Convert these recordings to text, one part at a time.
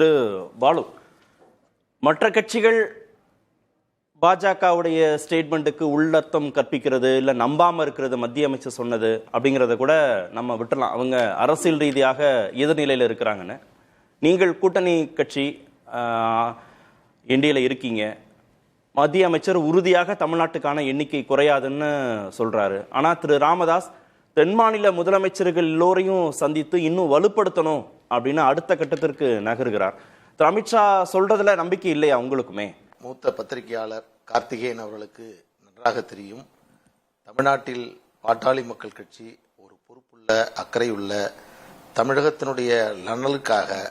திரு பாலு மற்ற கட்சிகள் பாஜகவுடைய ஸ்டேட்மெண்ட்டுக்கு உள்ளர்த்தம் கற்பிக்கிறது இல்லை நம்பாமல் இருக்கிறது மத்திய அமைச்சர் சொன்னது அப்படிங்கிறத கூட நம்ம விட்டுறலாம். அவங்க அரசியல் ரீதியாக எதிர்நிலையில் இருக்கிறாங்கன்னு. நீங்கள் கூட்டணி கட்சி என்டிஏல இருக்கீங்க. மத்திய அமைச்சர் உறுதியாக தமிழ்நாட்டுக்கான எண்ணிக்கை குறையாதுன்னு சொல்கிறாரு ஆனால் திரு ராமதாஸ் தென் மாநில முதலமைச்சர்கள் எல்லோரையும் சந்தித்து இன்னும் வலுப்படுத்தணும் அப்படின்னு அடுத்த கட்டத்திற்கு நகருகிறார். திரு அமித்ஷா சொல்றதுல நம்பிக்கை இல்லையா உங்களுக்குமே? மூத்த பத்திரிகையாளர் கார்த்திகேயன் அவர்களுக்கு நன்றாக தெரியும். தமிழ்நாட்டில் பாட்டாளி மக்கள் கட்சி ஒரு பொறுப்புள்ள அக்கறையுள்ள தமிழகத்தினுடைய நலனுக்காக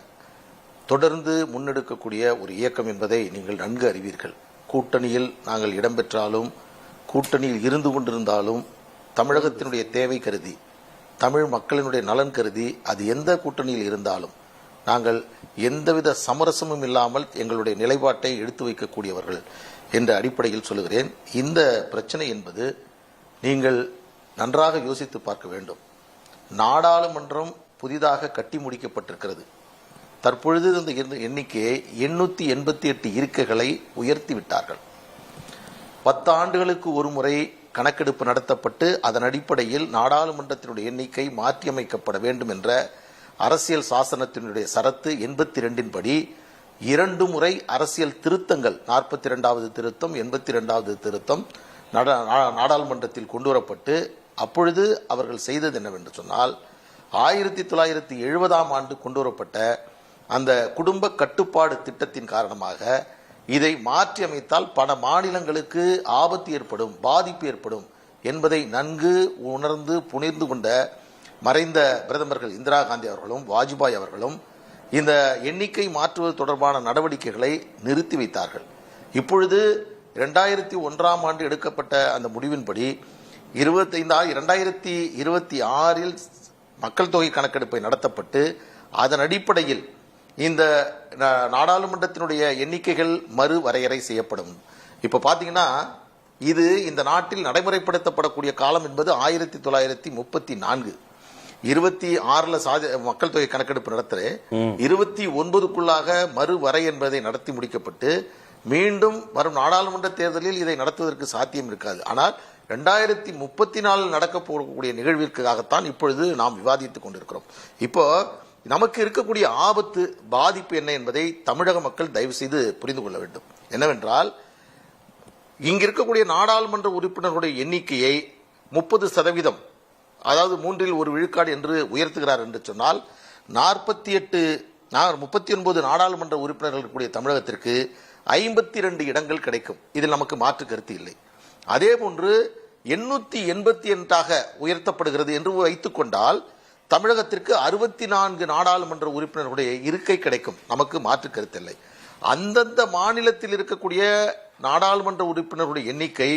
தொடர்ந்து முன்னெடுக்கக்கூடிய ஒரு இயக்கம் என்பதை நீங்கள் நன்கு அறிவீர்கள். கூட்டணியில் நாங்கள் இடம்பெற்றாலும் கூட்டணியில் இருந்து கொண்டிருந்தாலும் தமிழகத்தினுடைய தேவை கருதி தமிழ் மக்களினுடைய நலன் கருதி அது எந்த கூட்டணியில் இருந்தாலும் நாங்கள் எந்தவித சமரசமும் இல்லாமல் எங்களுடைய நிலைப்பாட்டை எடுத்து வைக்கக்கூடியவர்கள் என்ற அடிப்படையில் சொல்லுகிறேன். இந்த பிரச்சனை என்பது நீங்கள் நன்றாக யோசித்து பார்க்க வேண்டும். நாடாளுமன்றம் புதிதாக கட்டி முடிக்கப்பட்டிருக்கிறது. தற்பொழுது இந்த எண்ணிக்கையை எண்ணூற்றி எண்பத்தி எட்டு இருக்கைகளை உயர்த்தி விட்டார்கள். பத்து ஆண்டுகளுக்கு ஒரு முறை கணக்கெடுப்பு நடத்தப்பட்டு அதன் அடிப்படையில் நாடாளுமன்றத்தினுடைய எண்ணிக்கை மாற்றியமைக்கப்பட வேண்டும் என்ற அரசியல் சாசனத்தினுடைய சரத்து எண்பத்தி ரெண்டின் படி இரண்டு முறை அரசியல் திருத்தங்கள் நாற்பத்தி ரெண்டாவது திருத்தம் எண்பத்தி ரெண்டாவது திருத்தம் நாடாளுமன்றத்தில் கொண்டு வரப்பட்டு அப்பொழுது அவர்கள் செய்தது என்னவென்று சொன்னால் ஆயிரத்தி தொள்ளாயிரத்தி எழுபதாம் ஆண்டு கொண்டு வரப்பட்ட அந்த குடும்ப கட்டுப்பாடு திட்டத்தின் காரணமாக இதை மாற்றி அமைத்தால் பல மாநிலங்களுக்கு ஆபத்து ஏற்படும் பாதிப்பு ஏற்படும் என்பதை நன்கு உணர்ந்து புனிர்ந்து கொண்ட மறைந்த பிரதமர்கள் இந்திரா காந்தி அவர்களும் வாஜ்பாய் அவர்களும் இந்த எண்ணிக்கை மாற்றுவது தொடர்பான நடவடிக்கைகளை நிறுத்தி வைத்தார்கள். இப்பொழுது இரண்டாயிரத்தி ஒன்றாம் ஆண்டு எடுக்கப்பட்ட அந்த முடிவின்படி இருபத்தைந்தா இரண்டாயிரத்தி இருபத்தி ஆறில் மக்கள் தொகை கணக்கெடுப்பை நடத்தப்பட்டு அதன் அடிப்படையில் இந்த நாடாளுமன்றத்தினுடைய எண்ணிக்கைகள் மறு வரையறை செய்யப்படும். இப்ப பாத்தீங்கன்னா இது இந்த நாட்டில் நடைமுறைப்படுத்தப்படக்கூடிய காலம் என்பது ஆயிரத்தி தொள்ளாயிரத்தி முப்பத்தி நான்கு. இருபத்தி ஆறுல சாதி மக்கள் தொகை கணக்கெடுப்பு நடத்துறேன் இருபத்தி ஒன்பதுக்குள்ளாக மறு வரை என்பதை நடத்தி முடிக்கப்பட்டு மீண்டும் வரும் நாடாளுமன்ற தேர்தலில் இதை நடத்துவதற்கு சாத்தியம் இருக்காது. ஆனால் ரெண்டாயிரத்தி முப்பத்தி நாலில் நடக்க போகக்கூடிய நிகழ்விற்காகத்தான் இப்பொழுது நாம் விவாதித்துக் கொண்டிருக்கிறோம். இப்போ நமக்கு இருக்கக்கூடிய ஆபத்து பாதிப்பு என்ன என்பதை தமிழக மக்கள் தயவு செய்து புரிந்து கொள்ள வேண்டும். என்னவென்றால் இங்க இருக்கக்கூடிய நாடாளுமன்ற உறுப்பினர்களுடைய எண்ணிக்கையை முப்பது சதவீதம் அதாவது மூன்றில் ஒரு விழுக்காடு என்று உயர்த்துகிறார் என்று சொன்னால் நாற்பத்தி எட்டு முப்பத்தி ஒன்பது நாடாளுமன்ற உறுப்பினர்கள் இருக்கக்கூடிய தமிழகத்திற்கு ஐம்பத்தி ரெண்டு இடங்கள் கிடைக்கும். இதில் நமக்கு மாற்று கருத்து இல்லை. அதே போன்று எண்ணூத்தி எண்பத்தி எட்டாக உயர்த்தப்படுகிறது என்று வைத்துக்கொண்டால் கொண்டால் தமிழகத்திற்கு அறுபத்தி நான்கு நாடாளுமன்ற உறுப்பினர்களுடைய இருக்கை கிடைக்கும். நமக்கு மாற்று கருத்தில்லை. அந்தந்த மாநிலத்தில் இருக்கக்கூடிய நாடாளுமன்ற உறுப்பினர்களுடைய எண்ணிக்கை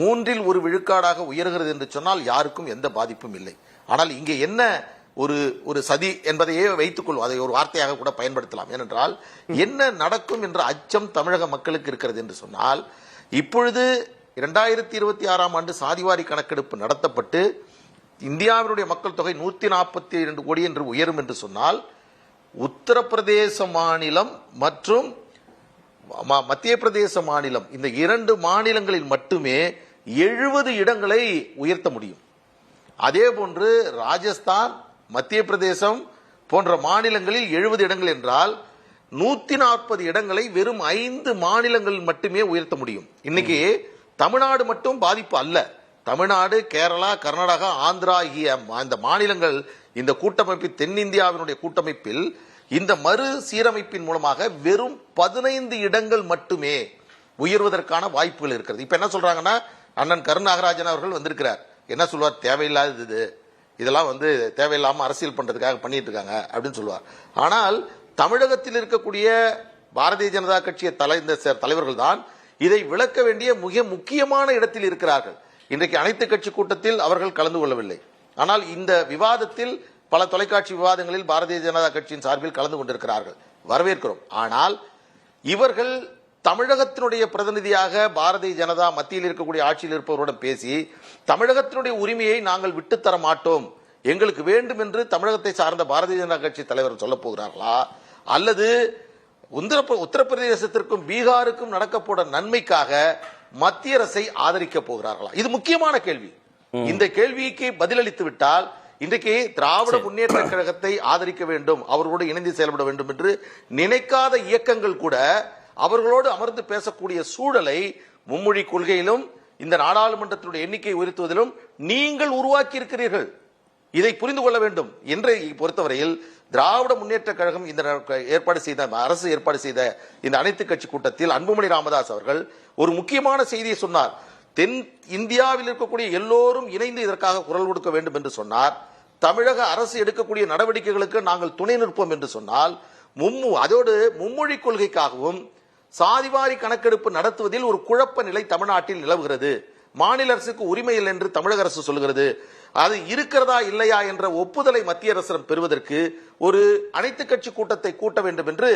மூன்றில் ஒரு விழுக்காடாக உயர்கிறது என்று சொன்னால் யாருக்கும் எந்த பாதிப்பும் இல்லை. ஆனால் இங்கே என்ன ஒரு ஒரு சதி என்பதையே வைத்துக் கொள்வோம். அதை ஒரு வார்த்தையாக கூட பயன்படுத்தலாம். ஏனென்றால் என்ன நடக்கும் என்ற அச்சம் தமிழக மக்களுக்கு இருக்கிறது என்று சொன்னால் இப்பொழுது இரண்டாயிரத்தி இருபத்தி ஆறாம் ஆண்டு சாதிவாரி கணக்கெடுப்பு நடத்தப்பட்டு இந்தியாவினுடைய மக்கள் தொகை நூத்தி நாற்பத்தி இரண்டு கோடி என்று உயரும் என்று சொன்னால் உத்தரப்பிரதேச மாநிலம் மற்றும் மத்திய பிரதேச மாநிலம் இந்த இரண்டு மாநிலங்களில் மட்டுமே எழுபது இடங்களை உயர்த்த முடியும். அதே போன்று ராஜஸ்தான் மத்திய பிரதேசம் போன்ற மாநிலங்களில் எழுபது இடங்கள் என்றால் நூத்தி நாற்பது இடங்களை வெறும் ஐந்து மாநிலங்களில் மட்டுமே உயர்த்த முடியும். இன்னைக்கு தமிழ்நாடு மட்டும் பாதிப்பு அல்ல. தமிழ்நாடு கேரளா கர்நாடகா ஆந்திரா ஆகிய இந்த மாநிலங்கள் இந்த கூட்டமைப்பு தென்னிந்தியாவினுடைய கூட்டமைப்பில் இந்த மறு சீரமைப்பின் மூலமாக வெறும் பதினைந்து இடங்கள் மட்டுமே உயர்வதற்கான வாய்ப்புகள் இருக்கிறது. இப்ப என்ன சொல்றாங்கன்னா அண்ணன் கருநாகராஜன் அவர்கள் வந்திருக்கிறார். என்ன சொல்வார்? தேவையில்லாதது. இது இதெல்லாம் வந்து தேவையில்லாம அரசியல் பண்றதுக்காக பண்ணிட்டு இருக்காங்க அப்படின்னு சொல்லுவார் ஆனால் தமிழகத்தில் இருக்கக்கூடிய பாரதிய ஜனதா கட்சியை தலை இந்த தலைவர்கள் தான் இதை விளக்க வேண்டிய மிக முக்கியமான இடத்தில் இருக்கிறார்கள். இன்றைக்கு அனைத்து கட்சி கூட்டத்தில் அவர்கள் கலந்து கொள்ளவில்லை. ஆனால் இந்த விவாதத்தில் பல தொலைக்காட்சி விவாதங்களில் பாரதிய ஜனதா கட்சியின் சார்பில் கலந்து கொண்டிருக்கிறார்கள். வரவேற்கிறோம். ஆனால் இவர்கள் தமிழகத்தினுடைய பிரதிநிதியாக பாரதிய ஜனதா மத்தியில் இருக்கக்கூடிய ஆட்சியில் இருப்பவருடன் பேசி தமிழகத்தினுடைய உரிமையை நாங்கள் விட்டுத்தர மாட்டோம். எங்களுக்கு வேண்டும் என்று தமிழகத்தை சார்ந்த பாரதிய ஜனதா கட்சி தலைவர் சொல்ல போகிறார்களா? அல்லது உத்தரப்பிரதேசத்திற்கும் பீகாருக்கும் நடக்க நன்மைக்காக மத்திய அரசை ஆதரிக்க போகிறார்களா? இது முக்கியமான கேள்வி. இந்த கேள்விக்கு பதிலளித்து விட்டால் இன்றைக்கு திராவிட முன்னேற்ற கழகத்தை ஆதரிக்க வேண்டும் அவர்களோடு இணைந்து செயல்பட வேண்டும் என்று நினைக்காத இயக்கங்கள் கூட அவர்களோடு அமர்ந்து பேசக்கூடிய சூழலை மும்மொழி கொள்கையிலும் இந்த நாடாளுமன்றத்தினுடைய எண்ணிக்கை உயர்த்துவதிலும் நீங்கள் உருவாக்கி இருக்கிறீர்கள் இதை புரிந்து கொள்ள வேண்டும். என்று பொறுத்தவரையில் திராவிட முன்னேற்ற கழகம் இந்த ஏற்பாடு செய்த அரசு ஏற்பாடு செய்த இந்த அனைத்து கட்சி கூட்டத்தில் அன்புமணி ராமதாஸ் அவர்கள் ஒரு முக்கியமான செய்தியை சொன்னார். தென் இந்தியாவில் இருக்கக்கூடிய எல்லோரும் இணைந்து இதற்காக குரல் கொடுக்க வேண்டும் என்று சொன்னார். தமிழக அரசு எடுக்கக்கூடிய நடவடிக்கைகளுக்கு நாங்கள் துணை நிற்போம் என்று சொன்னால் மும்மு அதோடு மும்மொழி கொள்கைக்காகவும் சாதிவாரி கணக்கெடுப்பு நடத்துவதில் ஒரு குழப்ப நிலை தமிழ்நாட்டில் நிலவுகிறது. மாநில அரசுக்கு உரிமை இல்லை என்று தமிழக அரசு சொல்கிறது அது இருக்கிறதா இல்லையா என்ற ஒப்புதலை மத்திய அரசிடம் பெறுவதற்கு ஒரு அனைத்து கட்சி கூட்டத்தை கூட்ட வேண்டும் என்று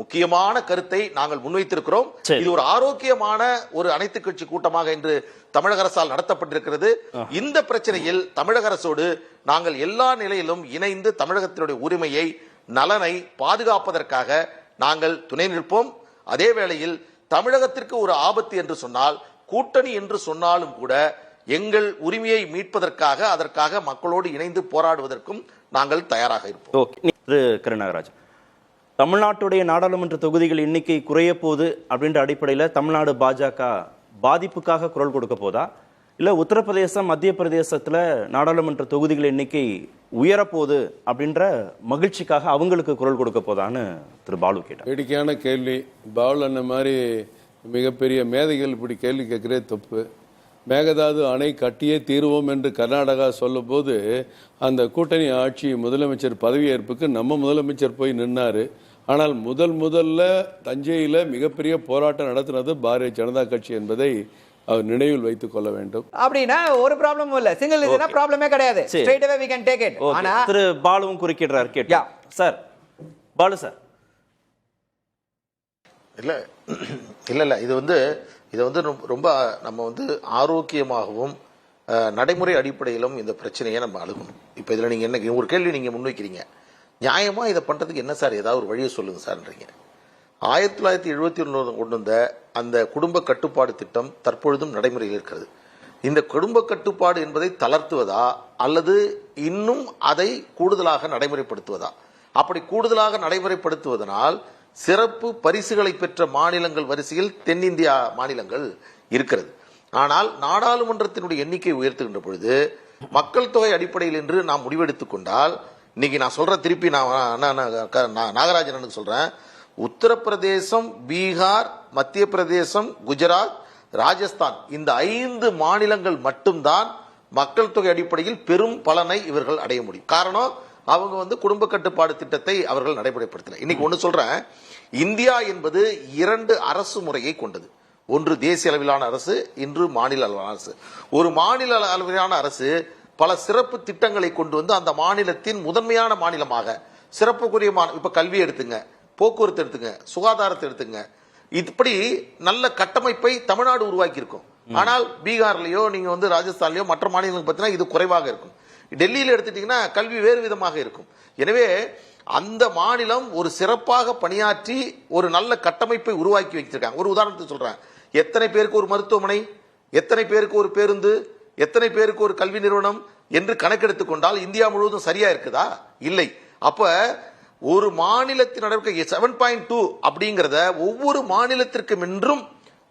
முக்கியமான கருத்தை நாங்கள் முன்வைத்திருக்கிறோம். இது ஒரு ஆரோக்கியமான ஒரு அனைத்து கட்சி கூட்டமாக இன்று தமிழக அரசால் நடத்தப்பட்டிருக்கிறது. இந்த பிரச்சனையில் தமிழக அரசோடு நாங்கள் எல்லா நிலையிலும் இணைந்து தமிழகத்தினுடைய உரிமையை நலனை பாதுகாப்பதற்காக நாங்கள் துணை நிற்போம். அதே வேளையில் தமிழகத்திற்கு ஒரு ஆபத்து என்று சொன்னால் கூட்டணி என்று சொன்னாலும் கூட எங்கள் உரிமையை மீட்பதற்காக அதற்காக மக்களோடு இணைந்து போராடுவதற்கும் நாங்கள் தயாராக இருப்போம். ஓகே திரு கருணாகராஜ். தமிழ்நாட்டுடைய நாடாளுமன்ற தொகுதிகள் எண்ணிக்கை குறைய போகுது அப்படின்ற அடிப்படையில் தமிழ்நாடு பாஜக பாதிப்புக்காக குரல் கொடுக்க போதா? இல்ல உத்தரப்பிரதேசம் மத்திய பிரதேசத்துல நாடாளுமன்ற தொகுதிகள் எண்ணிக்கை உயரப்போகுது அப்படின்ற மகிழ்ச்சிக்காக அவங்களுக்கு குரல் கொடுக்க போதான்னு திரு பாலு கேட்டார். வேடிக்கையான கேள்வி. பால் அண்ணன் மாதிரி மிகப்பெரிய மேதைகள் இப்படி கேள்வி கேட்கிறே தப்பு. மேகதாது அணை கட்டியே தீருவோம் என்று கர்நாடகா சொல்லும்போது அந்த கூட்டணி ஆட்சி முதலமைச்சர் பதவியேற்புக்கு நம்ம முதலமைச்சர் போய் நின்னாரு. ஆனால் முதல் முதல்ல தஞ்சையில் மிகப்பெரிய போராட்டம் நடத்தினது பாரதிய ஜனதா கட்சி என்பதை அவர் நினைவில் வைத்துக் கொள்ள வேண்டும். அப்படின்னா ஒரு ப்ராப்ளமும் இல்ல. சிங்கிள் இதுனா ப்ராப்ளமே கிடையாது. Straight away we can take it ஆனா திரு பாலுவும் குறுக்கிடுறார் கேட்டு. Yeah. Sir Balu sir. இல்ல இல்ல இல்ல. இது வந்து இதை வந்து ரொம்ப- நம்ம வந்து ஆரோக்கியமாகவும் நடைமுறை அடிப்படையிலும் இந்த பிரச்சனையை நம்ம அணுகணும். இப்போ இதில் நீங்கள் என்ன ஒரு கேள்வி நீங்கள் முன்வைக்கிறீங்க. நியாயமாக இதை பண்ணுறதுக்கு என்ன சார் ஏதாவது ஒரு வழியை சொல்லுங்கள் சார்ன்றீங்க. ஆயிரத்தி தொள்ளாயிரத்தி எழுபத்தி ஒன்று கொண்டு வந்த அந்த குடும்ப கட்டுப்பாடு திட்டம் தற்பொழுதும் நடைமுறையில் இருக்கிறது. இந்த குடும்ப கட்டுப்பாடு என்பதை தளர்த்துவதா அல்லது இன்னும் அதை கூடுதலாக நடைமுறைப்படுத்துவதா? அப்படி கூடுதலாக நடைமுறைப்படுத்துவதனால் சிறப்பு பரிசுகளை பெற்ற மாநிலங்கள் வரிசையில் தென்னிந்தியா மாநிலங்கள் இருக்கிறது. ஆனால் நாடாளுமன்றத்தினுடைய எண்ணிக்கை உயர்த்துகின்ற பொழுது மக்கள் தொகை அடிப்படையில் என்று நாம் முடிவெடுத்துக் கொண்டால் இன்னைக்கு நான் சொல்ற திருப்பி நான் நான் க- சொல்றேன். உத்தரப்பிரதேசம் பீகார் மத்திய பிரதேசம் குஜராத் ராஜஸ்தான் இந்த ஐந்து மாநிலங்கள் மட்டும்தான் மக்கள் தொகை அடிப்படையில் பெரும் பலனை இவர்கள் அடைய முடியும். காரணம் அவங்க வந்து குடும்ப கட்டுப்பாடு திட்டத்தை அவர்கள் நடைமுறைப்படுத்தல. இன்னைக்கு ஒண்ணு சொல்றேன். இந்தியா என்பது இரண்டு அரசு முறையை கொண்டது. ஒன்று தேசிய அளவிலான அரசு இன்று மாநில அளவிலான அரசு. ஒரு மாநில அளவிலான அரசு பல சிறப்பு திட்டங்களை கொண்டு வந்து அந்த மாநிலத்தின் முதன்மையான மாநிலமாக சிறப்புக்குரிய இப்ப கல்வி எடுத்துங்க போக்குவரத்து எடுத்துங்க சுகாதாரத்தை எடுத்துங்க. இப்படி நல்ல கட்டமைப்பை தமிழ்நாடு உருவாக்கி இருக்கும் ஆனால் பீகார்லயோ நீங்க வந்து ராஜஸ்தான்லயோ மற்ற மாநிலங்களுக்கு பார்த்தீங்கன்னா இது குறைவாக இருக்கும். டெல்லியில் எடுத்துட்டீங்கன்னா கல்வி வேறு விதமாக இருக்கும். எனவே அந்த மாநிலம் ஒரு சிறப்பாக பணியாற்றி ஒரு நல்ல கட்டமைப்பை உருவாக்கி வைத்திருக்காங்க. ஒரு உதாரணத்துக்கு சொல்றேன். எத்தனை பேருக்கு ஒரு மருத்துவமனை எத்தனை பேருக்கு ஒரு பேருந்து எத்தனை பேருக்கு ஒரு கல்வி நிறுவனம் என்று கணக்கெடுத்துக் கொண்டால் இந்தியா முழுவதும் சரியா இருக்குதா? இல்லை. அப்ப ஒரு மாநிலத்தின் நடவடிக்கை செவன் பாயிண்ட் டூ அப்படிங்கிறத ஒவ்வொரு மாநிலத்திற்கும் என்றும்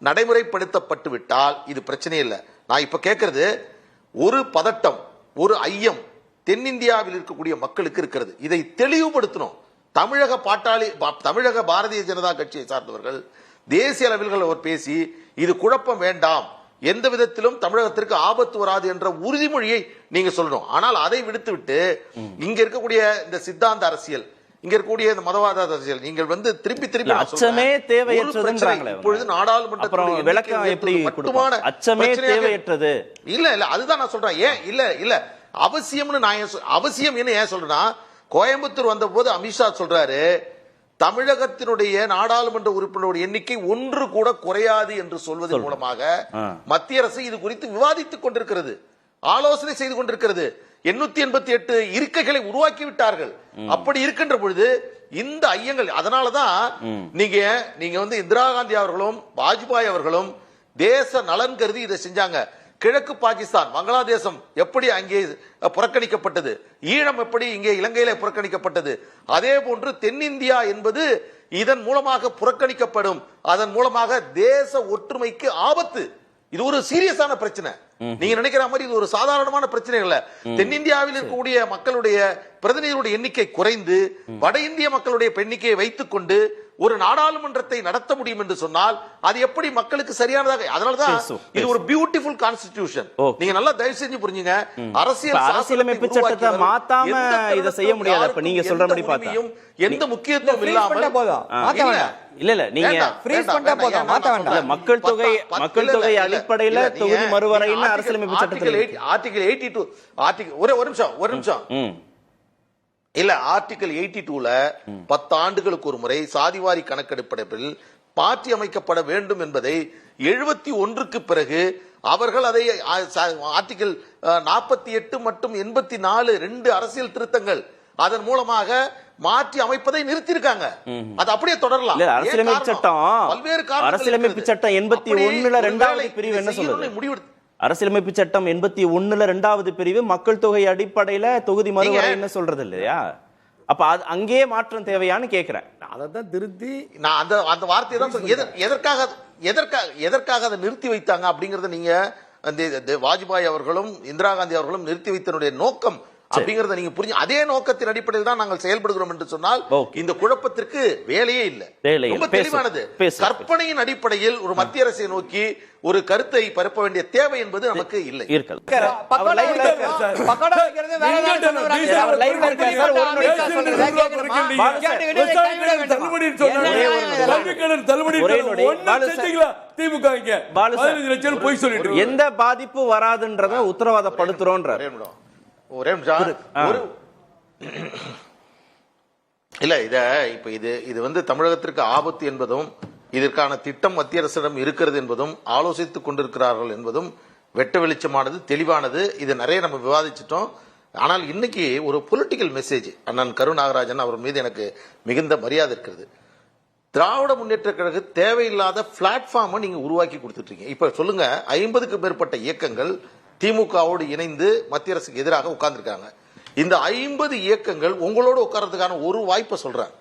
நடைமுறைப்படுத்தப்பட்டு விட்டால் இது பிரச்சனை இல்லை. நான் இப்ப கேட்கறது ஒரு பதட்டம் ஒரு ஐயம் தென்னிந்தியாவில் இருக்கக்கூடிய மக்களுக்கு இருக்கிறது. இதை தெளிவுபடுத்தணும். தமிழக பாட்டாளி தமிழக பாரதிய ஜனதா கட்சியை சார்ந்தவர்கள் தேசிய அளவில் அவர் பேசி இது குழப்பம் வேண்டாம். எந்த விதத்திலும் தமிழகத்திற்கு ஆபத்து வராது என்ற உறுதிமொழியை நீங்க சொல்லணும். ஆனால் அதை விடுத்து விட்டு இங்க இருக்கக்கூடிய இந்த சித்தாந்த அரசியல் இங்க இருக்கக்கூடிய இந்த மதவாத அரசியல் நீங்கள் வந்து திருப்பி திருப்பி. அச்சமே தேவையற்றதுன்றாங்களே. இப்பொழுது எண்ணிக்கை விளக்கம் எப்படி? மட்டுமான அச்சமே தேவையற்றது. இல்ல இல்ல அதுதான் நான் சொல்றேன் ஏன் இல்ல இல்ல அவசியம்னு நான் ஏன் அவசியம் என்ன ஏன் சொல்றேன்னா கோயம்புத்தூர் வந்த போது அமித்ஷா சொல்றாரு தமிழகத்தினுடைய நாடாளுமன்ற உறுப்பினருடைய எண்ணிக்கை ஒன்று கூட குறையாது என்று சொல்வதன் மூலமாக. மத்திய அரசு இது குறித்து விவாதித்துக் கொண்டிருக்கிறது ஆலோசனை செய்து கொண்டிருக்கிறது எண்ணூத்தி எண்பத்தி எட்டு இருக்கைகளை உருவாக்கி விட்டார்கள் அப்படி இருக்கின்ற பொழுது இந்த ஐயங்கள் அதனாலதான் நீங்க நீங்க வந்து இந்திரா காந்தி அவர்களும் வாஜ்பாய் அவர்களும் தேச நலன் கருதி இதை செஞ்சாங்க. கிழக்கு பாகிஸ்தான் வங்காளதேசம் எப்படி அங்கே புறக்கணிக்கப்பட்டது? ஈழம் எப்படி இங்கே இலங்கையில புறக்கணிக்கப்பட்டது? அதே போன்று தென்னிந்தியா என்பது இதன் மூலமாக புறக்கணிக்கப்படும். அதன் மூலமாக தேச ஒற்றுமைக்கு ஆபத்து. இது ஒரு சீரியஸான பிரச்சனை. நீங்க நினைக்கிற மாதிரி இது ஒரு சாதாரணமான பிரச்சனை இல்ல தென்னிந்தியாவில் இருக்கக்கூடிய மக்களுடைய பிரதிநிதிகளுடைய எண்ணிக்கை குறைந்து வட இந்திய மக்களுடைய எண்ணிக்கையை வைத்துக் கொண்டு ஒரு நாடாளுமன்றத்தை நடத்த முடியும் என்று சொன்னால் அது எப்படி மக்களுக்கு சரியானதாக அதனாலதான் இது ஒரு பியூட்டிஃபுல் கான்ஸ்டிடியூஷன். நீங்க நல்லா தயவு செஞ்சு புரிஞ்சுங்க அரசியல் இப்ப அரசியலமைப்பு சட்டத்தை மாத்தாம எந்த இதை செய்ய முடியாது. அப்ப யாருக்கும் நீங்க சொல்ற மாதிரி பார்த்தா. எந்த முக்கியத்துவம் இல்லாமல் போதும். இல்ல. இல்ல இல்ல நீங்க வேண்டாம், பண்ணிட்டா வேண்டாம். போதும், மாத்த வேண்டாம். மக்கள் தொகை- மக்கள் தொகை அடிப்படையில தொகுதி மறுவரைன்னு நீங்க அரசியலமைப்பு சட்டத்துல 80 ஆர்டிகல் எயிட்டி டூ ஆர்டிகல் ஒரே ஒரு நிமிஷம் ஒரு நிமிஷம் இல்ல ஆர்டிகல் எயிட்டி டூல பத்து ஆண்டுகளுக்கு ஒரு முறை சாதிவாரி கணக்கெடுப்பில் மாற்றி அமைக்கப்பட வேண்டும் என்பதை எழுபத்தி ஒன்றுக்கு பிறகு அவர்கள் அதை ஆர்டிகல் நாற்பத்தி எட்டு மற்றும் எண்பத்தி நாலு ரெண்டு அரசியல் திருத்தங்கள் அதன் மூலமாக மாற்றி அமைப்பதை நிறுத்தியிருக்காங்க அது அப்படியே தொடரலாம் அரசியலமைப்பு? சட்டம் பல்வேறு அரசியலமைப்பு. சட்டம் 81 அப்படி ல ரெண்டாவது பிரிவு என்ன சொல்லுது? முடிவெடுத்து அரசியலமைப்பு சட்டம் எண்பத்தி ஒண்ணுல ரெண்டாவது பிரிவு மக்கள் தொகை அடிப்படையில தொகுதி மறுவரைன்னு சொல்றது இல்லையா அப்ப அது அங்கேயே மாற்றம் தேவையான்னு கேக்குறேன். அதை தான் திருத்தி நான் அந்த அந்த வார்த்தையை தான் எதற்காக எதற்காக எதற்காக அதை நிறுத்தி வைத்தாங்க அப்படிங்கறத நீங்க வாஜ்பாய் அவர்களும் இந்திரா காந்தி அவர்களும் நிறுத்தி வைத்தனுடைய நோக்கம் அப்படிங்கறத நீங்க புரிஞ்சு அதே நோக்கத்தின் அடிப்படையில் தான் நாங்கள் செயல்படுகிறோம் என்று சொன்னால். இந்த குழப்பத்திற்கு வேலையே இல்லை. ரொம்ப. தெளிவானது. கற்பனையின் அடிப்படையில் ஒரு மத்திய அரசை நோக்கி ஒரு கருத்தை பரப்ப வேண்டிய தேவை என்பது நமக்கு இல்லை? திமுக. எந்த பாதிப்பு வராதுன்றத உத்தரவாதப்படுத்துறோன்ற ஒரே நிமிஷம். இல்ல இத இப்ப இது இது வந்து தமிழகத்திற்கு ஆபத்து என்பதும் இதற்கான திட்டம் மத்திய அரசிடம் இருக்கிறது என்பதும் ஆலோசித்துக் கொண்டிருக்கிறார்கள் என்பதும் வெட்ட வெளிச்சமானது தெளிவானது இது நிறைய நம்ம விவாதிச்சிட்டோம். ஆனால் இன்னைக்கு ஒரு பொலிட்டிக்கல் மெசேஜ் அண்ணன் கருநாகராஜன் அவர் மீது எனக்கு மிகுந்த மரியாதை இருக்கிறது. திராவிட முன்னேற்ற கழக தேவையில்லாத பிளாட்ஃபார்மை நீங்க உருவாக்கி கொடுத்துட்டு இருக்கீங்க. இப்ப சொல்லுங்க ஐம்பதுக்கு மேற்பட்ட இயக்கங்கள் திமுகவோடு இணைந்து மத்திய அரசுக்கு எதிராக உட்கார்ந்துருக்காங்க. இந்த ஐம்பது இயக்கங்கள் உங்களோட உட்கார்றதுக்கான ஒரு வாய்ப்பை சொல்றேன்.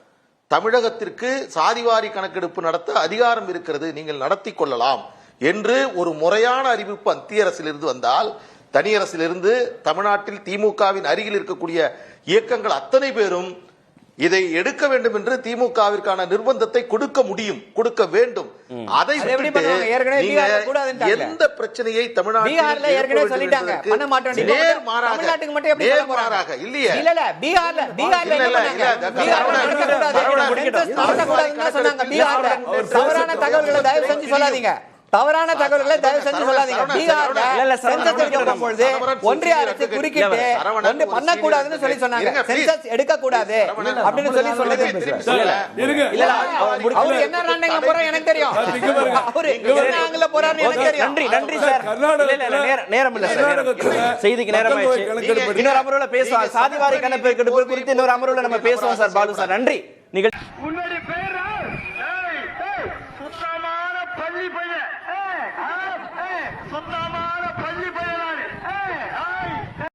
தமிழகத்திற்கு சாதிவாரி கணக்கெடுப்பு நடத்த அதிகாரம் இருக்கிறது நீங்கள் நடத்தி கொள்ளலாம் என்று ஒரு முறையான அறிவிப்பு மத்திய அரசிலிருந்து வந்தால் தனியரசிலிருந்து தமிழ்நாட்டில் திமுகவின் அருகில் இருக்கக்கூடிய இயக்கங்கள் அத்தனை பேரும் இதை எடுக்க வேண்டும் என்று திமுகவிற்கான நிர்பந்தத்தை கொடுக்க முடியும் கொடுக்க வேண்டும். அதை. எந்த பிரச்சனையை தமிழ்நாட்டில் இல்லையே. தவறான தகவல்களை தயவு செஞ்சு சொல்லாதீங்க. தவறான தகவல்களை தயவு செஞ்சு சொல்லாதீங்க. பீகார்ல சென்சஸ் எடுக்க சரவணன், பொழுது ஒன்றிய அரசு குறுக்கிட்டு ஒரு பண்ணக்கூடாதுன்னு சொல்லி சொன்னாங்க. சென்சஸ் எடுக்க கூடாது அப்படின்னு சொல்லி. இருங்க. இல்ல, அவர் என்ன ராண்டிங்க போறா எனக்கு தெரியும். சார், இங்க பாருங்க. அவரு என்ன ஆங்கில போறாருன்னு எனக்கு தெரியும். நன்றி நன்றி சார் நேரம் இல்ல சார். செய்திக்கு நேரம் ஆயிடுச்சு. இன்னொரு அமர்வுல பேசுவோம். சாதிவாரி கணக்கெடுப்பு குறித்து இன்னொரு அமர்வுல நம்ம பேசுவோம் சார் பாலு சார். நன்றி. நிகழ்ச்சி சொன்னாலும்